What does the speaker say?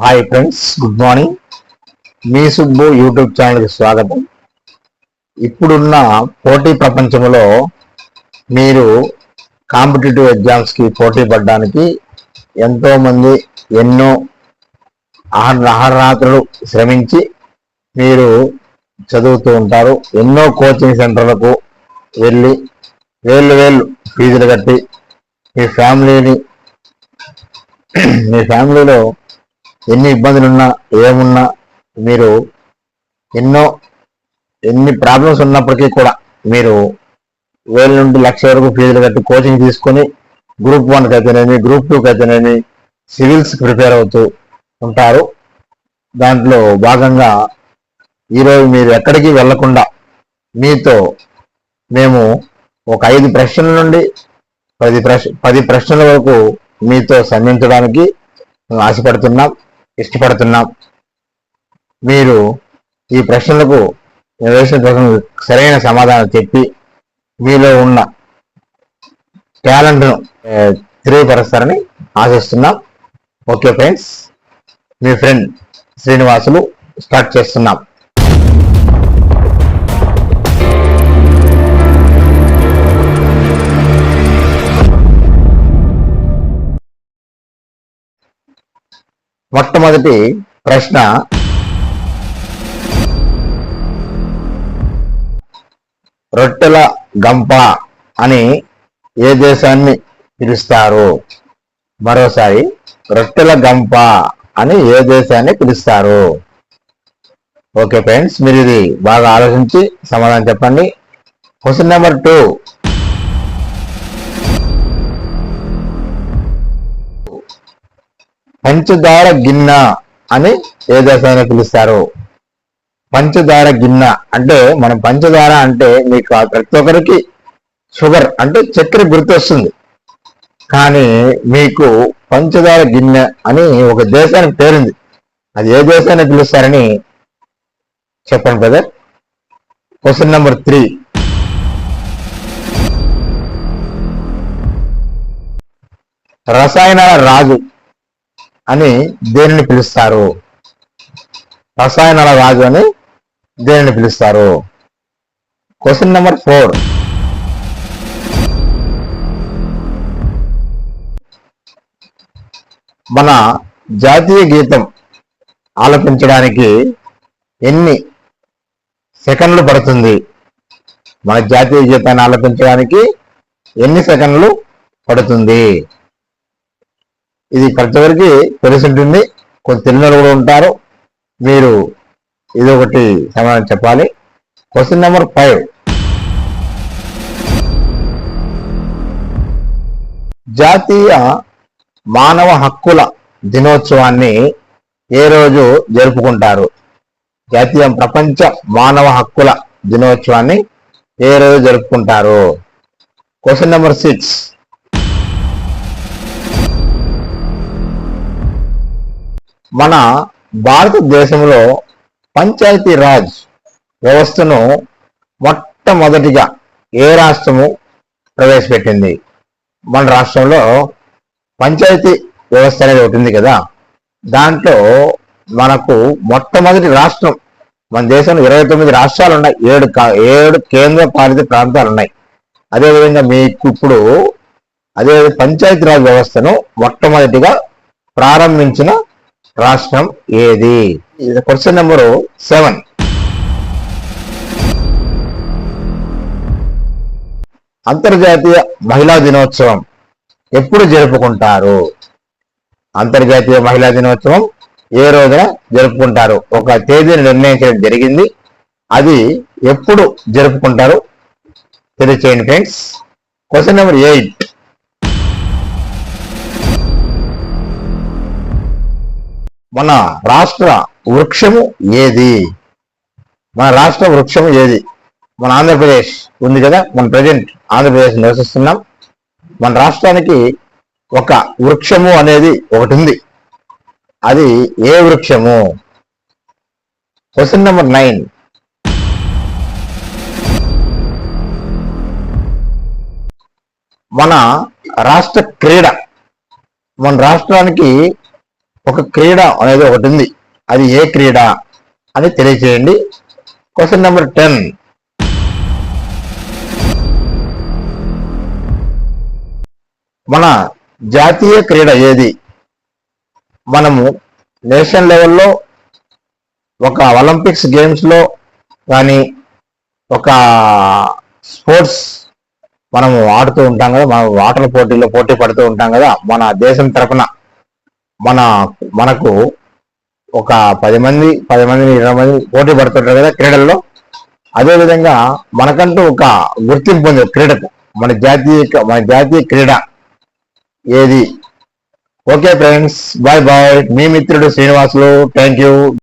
Hi friends good morning మీ Subbu YouTube ఛానల్కి స్వాగతం. ఇప్పుడున్న పోటీ ప్రపంచంలో మీరు కాంపిటేటివ్ ఎగ్జామ్స్కి పోటీ పడడానికి ఎంతోమంది ఎన్నో ఆహారాత్రులు శ్రమించి మీరు చదువుతూ ఉంటారు. ఎన్నో కోచింగ్ సెంటర్లకు వెళ్ళి వేళ్ళు వేళ్ళు ఫీజులు కట్టి మీ ఫ్యామిలీని మీ ఫ్యామిలీలో ఎన్ని ఇబ్బందులున్నా ఏమున్నా మీరు ఎన్నో ఎన్ని ప్రాబ్లమ్స్ ఉన్నప్పటికీ కూడా మీరు వేల నుండి లక్ష వరకు ఫీజులు కట్టి కోచింగ్ తీసుకొని గ్రూప్ వన్కి అయితేనేమి గ్రూప్ టూకి అయితేనేమి సివిల్స్ ప్రిపేర్ అవుతూ ఉంటారు. దాంట్లో భాగంగా ఈరోజు మీరు ఎక్కడికి వెళ్ళకుండా మీతో మేము ఒక ఐదు ప్రశ్నల నుండి పది ప్రశ్న పది ప్రశ్నల వరకు మీతో సంధించడానికి మేము ఆశపడుతున్నాం. ఇష్టపడుతున్నాం. మీరు ఈ ప్రశ్నలకు వేసిన ప్రశ్నలకు సరైన సమాధానం చెప్పి మీలో ఉన్న టాలెంట్ను తెలియపరుస్తారని ఆశిస్తున్నాం. ఓకే ఫ్రెండ్స్ మీ ఫ్రెండ్ శ్రీనివాసులు స్టార్ట్ చేస్తున్నాం. మొట్టమొదటి ప్రశ్న. రొట్టెల గంప అని ఏ దేశాన్ని పిలుస్తారు? మరోసారి రొట్టెల గంప అని ఏ దేశాన్ని పిలుస్తారు? ఓకే ఫ్రెండ్స్ మీరు ఇది బాగా ఆలోచించి సమాధానం చెప్పండి. Question number two. పంచదార గిన్న అని ఏ దేశాన్ని పిలుస్తారు? పంచదార గిన్న అంటే మనం పంచదార అంటే మీకు ప్రతి ఒక్కరికి షుగర్ అంటే చక్కెర గుర్తొస్తుంది. కానీ మీకు పంచదార గిన్నె అని ఒక దేశానికి పేరుంది. అది ఏ దేశాన్ని పిలుస్తారని చెప్పండి బ్రదర్. Question number three. రసాయనాల రాజు అని దేనిని పిలుస్తారు? రసాయనాల రాజు అని దేనిని పిలుస్తారు? క్వశ్చన్ నెంబర్ ఫోర్ మన జాతీయ గీతం ఆలపించడానికి ఎన్ని సెకండ్లు పడుతుంది? మన జాతీయ గీతాన్ని ఆలపించడానికి ఎన్ని సెకండ్లు పడుతుంది? ఇది కొంతవరకు తెలిసి ఉంటుంది. కొంత తెలియని కూడా ఉంటారు. మీరు ఇది ఒకటి సమాధానం చెప్పాలి. క్వశ్చన్ నెంబర్ ఫైవ్ జాతీయ మానవ హక్కుల దినోత్సవాన్ని ఏ రోజు జరుపుకుంటారు? జాతీయ ప్రపంచ మానవ హక్కుల దినోత్సవాన్ని ఏ రోజు జరుపుకుంటారు? క్వశ్చన్ నెంబర్ సిక్స్ మన భారతదేశంలో పంచాయతీ రాజ్ వ్యవస్థను మొట్టమొదటిగా ఏ రాష్ట్రము ప్రవేశపెట్టింది? మన రాష్ట్రంలో పంచాయతీ వ్యవస్థ అనేది ఒకటి ఉంది కదా. దాంట్లో మనకు మొట్టమొదటి రాష్ట్రం మన దేశంలో ఇరవై తొమ్మిది రాష్ట్రాలు ఉన్నాయి. ఏడు కా- ఏడు కేంద్ర పాలిత ప్రాంతాలు ఉన్నాయి. అదేవిధంగా మీకు ఇప్పుడు అదే పంచాయతీ రాజ్ వ్యవస్థను మొట్టమొదటిగా ప్రారంభించిన రాష్ట్రం ఏది? ఇది క్వశ్చన్ నెంబరు సెవెన్ అంతర్జాతీయ మహిళా దినోత్సవం ఎప్పుడు జరుపుకుంటారు? అంతర్జాతీయ మహిళా దినోత్సవం ఏ రోజున జరుపుకుంటారు? ఒక తేదీని నిర్ణయించడం జరిగింది. అది ఎప్పుడు జరుపుకుంటారు? తెలియచేయండి ఫ్రెండ్స్ క్వశ్చన్ నెంబర్ ఎయిట్ మన రాష్ట్ర వృక్షము ఏది? మన రాష్ట్ర వృక్షము ఏది? మన ఆంధ్రప్రదేశ్ ఉంది కదా మన ప్రజెంట్ ఆంధ్రప్రదేశ్ నివసిస్తున్నాం. మన రాష్ట్రానికి ఒక వృక్షము అనేది ఒకటి ఉంది అది ఏ వృక్షము? Question number nine. మన రాష్ట్ర క్రీడ మన రాష్ట్రానికి ఒక క్రీడ అనేది ఒకటి ఉంది. అది ఏ క్రీడ? అని తెలియచేయండి. క్వశ్చన్ నెంబర్ టెన్ మన జాతీయ క్రీడ ఏది? మనము నేషనల్ లెవెల్లో ఒక ఒలింపిక్స్ గేమ్స్లో కానీ ఒక స్పోర్ట్స్ మనము ఆడుతూ ఉంటాం కదా మనం ఆటల పోటీలో పోటీ పడుతూ ఉంటాం కదా మన దేశం తరపున మన మనకు ఒక పది మంది పది మంది ఇరవై మంది పోటీ పడుతుంటారు కదా క్రీడల్లో. అదేవిధంగా మనకంటూ ఒక గుర్తింపు ఉంది క్రీడకు. మన జాతీయ మన జాతీయ క్రీడ ఏది? Okay friends bye bye. మీ మిత్రుడు శ్రీనివాసులు. Thank you.